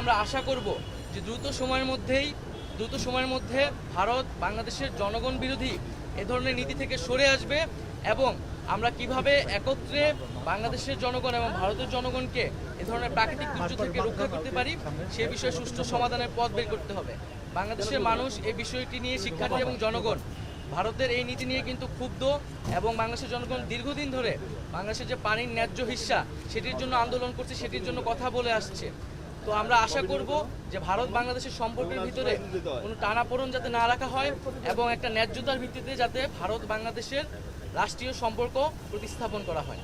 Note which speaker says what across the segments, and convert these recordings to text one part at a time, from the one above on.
Speaker 1: আমরা আশা করব যে দ্রুত সময়ের মধ্যেই, দ্রুত সময়ের মধ্যে ভারত বাংলাদেশের জনগণ বিরোধী এ ধরনের নীতি থেকে সরে আসবে এবং আমরা কীভাবে একত্রে বাংলাদেশের জনগণ এবং ভারতের জনগণকে এ ধরনের প্রাকৃতিক দুর্যোগ থেকে রক্ষা করতে পারি, সে বিষয়ে সুষ্ঠু সমাধানের পথ বের করতে হবে। বাংলাদেশের মানুষ এই বিষয়টি নিয়ে শিক্ষার্থী এবং জনগণ, ভারতের এই নীতি নিয়ে কিন্তু ক্ষুব্ধ এবং বাংলাদেশের জনগণ দীর্ঘদিন ধরে বাংলাদেশের যে পানির ন্যায্য হিস্সা সেটির জন্য আন্দোলন করছে, সেটির জন্য কথা বলে আসছে। তো আমরা আশা করব যে ভারত বাংলাদেশের সম্পর্কের ভিতরে কোনো টানাপোড়ন যাতে না রাখা হয় এবং একটা ন্যায্যতার ভিত্তিতে যাতে ভারত বাংলাদেশের রাষ্ট্রীয় সম্পর্ক প্রতিস্থাপন করা হয়।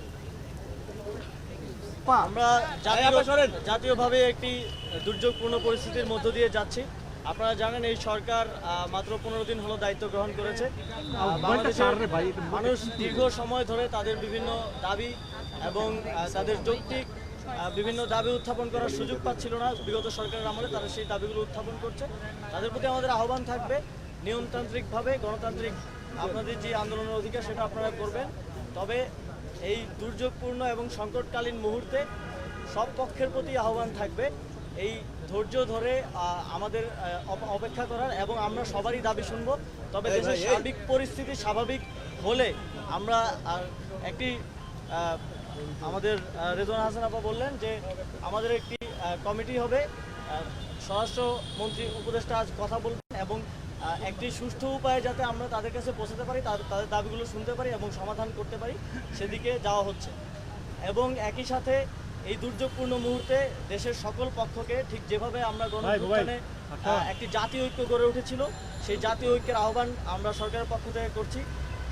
Speaker 2: আমরা জাতীয় জাতীয়ভাবে একটি দুর্যোগপূর্ণ পরিস্থিতির মধ্য দিয়ে যাচ্ছি। আপনারা জানেন এই সরকার মাত্র পনেরো দিন হলো দায়িত্ব গ্রহণ করেছে। বাংলাদেশের মানুষ দীর্ঘ সময় ধরে তাদের বিভিন্ন দাবি এবং তাদের যৌক্তিক বিভিন্ন দাবি উত্থাপন করার সুযোগ পাচ্ছিল না বিগত সরকারের আমলে তারা সেই দাবিগুলো উত্থাপন করছে। তাদের প্রতি আমাদের আহ্বান থাকবে নিয়মতান্ত্রিকভাবে গণতান্ত্রিক আপনাদের যে আন্দোলনের অধিকার সেটা আপনারা করবেন। তবে এই দুর্যোগপূর্ণ এবং সংকটকালীন মুহূর্তে সব পক্ষের প্রতি আহ্বান থাকবে। এই ধৈর্য ধরে আমাদের অপেক্ষা করার এবং আমরা সবারই দাবি শুনব। তবে দেশের সার্বিক পরিস্থিতি স্বাভাবিক হলে আমরা আর একটি আমাদের রেজওয়ান হাসান আপা বললেন যে আমাদের একটি কমিটি হবে। আহ, স্বরাষ্ট্র মন্ত্রী উপদেষ্টা আজ কথা বলবেন এবং একটি সুষ্ঠু উপায়ে যাতে আমরা তাদের কাছে পৌঁছাতে পারি তাদের তাদের দাবিগুলো শুনতে পারি এবং সমাধান করতে পারি সেদিকে যাওয়া হচ্ছে। এবং একই সাথে এই দুর্যোগপূর্ণ মুহূর্তে দেশের সকল পক্ষকে ঠিক যেভাবে আমরা গণঅভ্যুত্থানে একটি জাতীয় ঐক্য গড়ে উঠেছিল সেই জাতীয় ঐক্যের আহ্বান আমরা সরকারের পক্ষ থেকে করছি।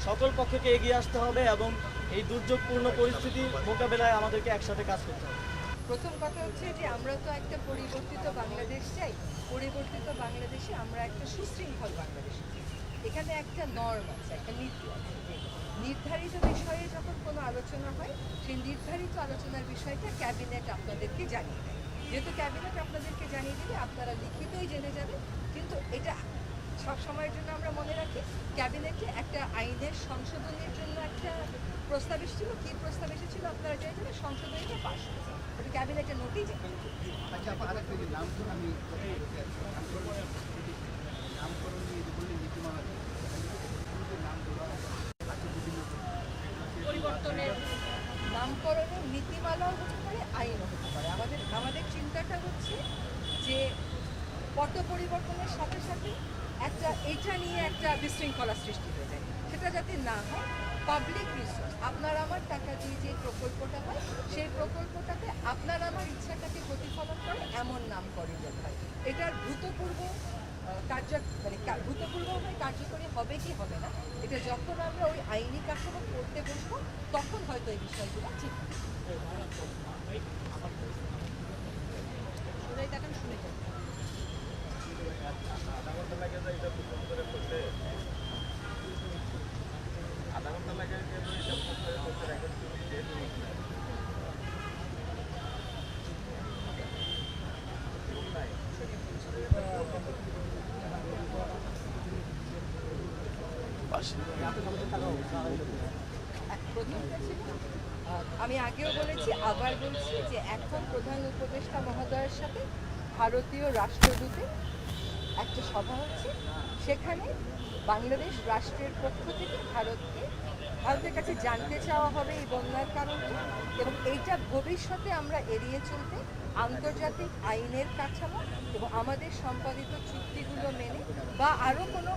Speaker 2: সকল পক্ষকে এগিয়ে আসতে হবে এবং এই দুর্যোগপূর্ণ পরিস্থিতি মোকাবেলায় আমাদেরকে একসাথে কাজ করতে হবে।
Speaker 3: প্রথম কথা হচ্ছে যে আমরা তো একটা পরিবর্তিত বাংলাদেশ চাই। পরিবর্তিত বাংলাদেশে আমরা একটা সুশৃঙ্খল বাংলাদেশ এখানে একটা নর্ম আছে, একটা নীতি আছে নির্ধারিত বিষয়ে যখন কোনো আলোচনা হয়, সেই নির্ধারিত আলোচনার বিষয়টা ক্যাবিনেট আপনাদেরকে জানিয়ে দেয়। যেহেতু ক্যাবিনেট আপনাদেরকে জানিয়ে দিলে আপনারা লিখিতই জেনে যাবেন, কিন্তু এটা সব সময়ের জন্য আমরা মনে রাখি ক্যাবিনেটে একটা আইনের সংশোধনের জন্য একটা প্রস্তাব এসেছিল। কি প্রস্তাব এসেছিল আপনারা চাইছেন সংশোধনীটা পাস ক্যাবিনেটের নোটিশ।
Speaker 4: আচ্ছা আমি কথাই বলতে চাচ্ছি। নামকরণ নামকরণ নিয়ে যে বললেন নীতিমালা নাম দেওয়া আছে বিভিন্ন
Speaker 3: পরিবর্তনের নামকরণের নীতিমালাও হতে পারে আইনও হতে পারে আমাদের আমাদের চিন্তাটা হচ্ছে যে পট পরিবর্তনের সাথে সাথে একটা এটা নিয়ে একটা বিশৃঙ্খলা সৃষ্টি হয়ে যায় সেটা যাতে না হয় পাবলিক রিসোর্স আপনার আমার টাকা দিয়ে যে প্রকল্পটা হয়, সেই প্রকল্পটাতে আপনার আমার ইচ্ছাটাকে প্রতিফলন করে এমন নামকরণ হয় এটার ভূতপূর্ব কার্য মানে ভূতপূর্বভাবে কার্যকরী হবে কি হবে না, এটা যখন আমরা ওই আইনি কাঠামো করতে বসবো, তখন হয়তো এই বিষয়গুলো ঠিক হবে। আহ, আমি আগেও বলেছি আবার বলছি যে এখন প্রধান উপদেষ্টা মহোদয়ের সাথে ভারতীয় রাষ্ট্রদূতের একটা সভা হচ্ছে। সেখানে বাংলাদেশ রাষ্ট্রের পক্ষ থেকে ভারতকে ভারতের কাছে জানতে চাওয়া হবে এই বন্যার কারণে এবং এইটা ভবিষ্যতে আমরা এড়িয়ে চলতে আন্তর্জাতিক আইনের কাঠামো এবং আমাদের সম্পাদিত চুক্তিগুলো মেনে বা আরও কোনো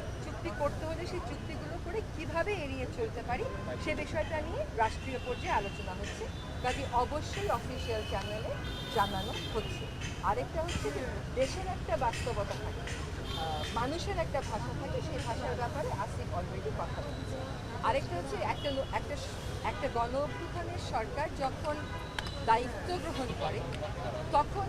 Speaker 3: করতে হলে সেই চুক্তিগুলো করে কীভাবে এড়িয়ে চলতে পারি, সে বিষয়টা নিয়ে রাষ্ট্রীয় পর্যায়ে আলোচনা হচ্ছে। কাজে অবশ্যই অফিসিয়াল চ্যানেলে জানানো হচ্ছে। আরেকটা হচ্ছে যে, দেশের একটা বাস্তবতা থাকে। মানুষের একটা ভাষা থাকে, সেই ভাষার ব্যাপারে আসিফ অলরেডি কথা বলছে। আরেকটা হচ্ছে একটা একটা একটা গণ সরকার যখন দায়িত্ব গ্রহণ করে, তখন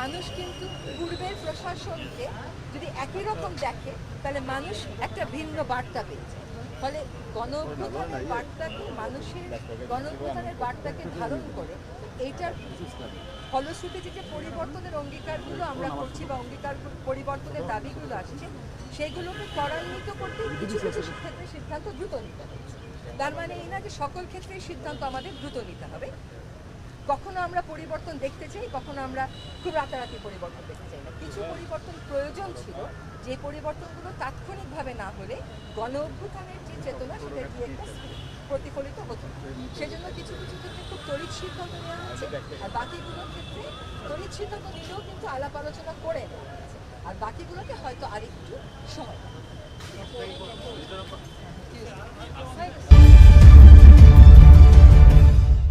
Speaker 3: মানুষ কিন্তু পূর্বের প্রশাসনকে যদি একই রকম দেখে, তাহলে মানুষ একটা ভিন্ন বার্তা পেয়েছে। ফলে গণ অভ্যুত্থানের বার্তাকে, মানুষের গণ অভ্যুত্থানের বার্তাকে ধারণ করে, এইটার ফলশ্রুতি যে পরিবর্তনের অঙ্গীকারগুলো আমরা করছি বা অঙ্গীকার পরিবর্তনের দাবিগুলো আসছে, সেগুলোকে ত্বরান্বিত করতে কিছু কিছু ক্ষেত্রে সিদ্ধান্ত দ্রুত নিতে হচ্ছে। তার মানে এই না যে সকল ক্ষেত্রেই সিদ্ধান্ত আমাদের দ্রুত নিতে হবে। কখনো আমরা পরিবর্তন দেখতে চাই কখনো আমরা খুব রাতারাতি পরিবর্তন দেখতে চাই না। কিছু পরিবর্তন প্রয়োজন ছিল যে পরিবর্তনগুলো তাৎক্ষণিকভাবে না হলে গণ অভ্যুত্থানের যে চেতনা সেটা গিয়ে একটা প্রতিফলিত হতো। সেজন্য কিছু কিছু ক্ষেত্রে খুব তড়িৎ সিদ্ধান্ত নেওয়া হয়েছে আর বাকিগুলোর ক্ষেত্রে তড়িৎ সিদ্ধান্ত নিলেও কিন্তু আলাপ আলোচনা করে নেওয়া হয়েছে। আর বাকিগুলোকে হয়তো আরেকটু সময়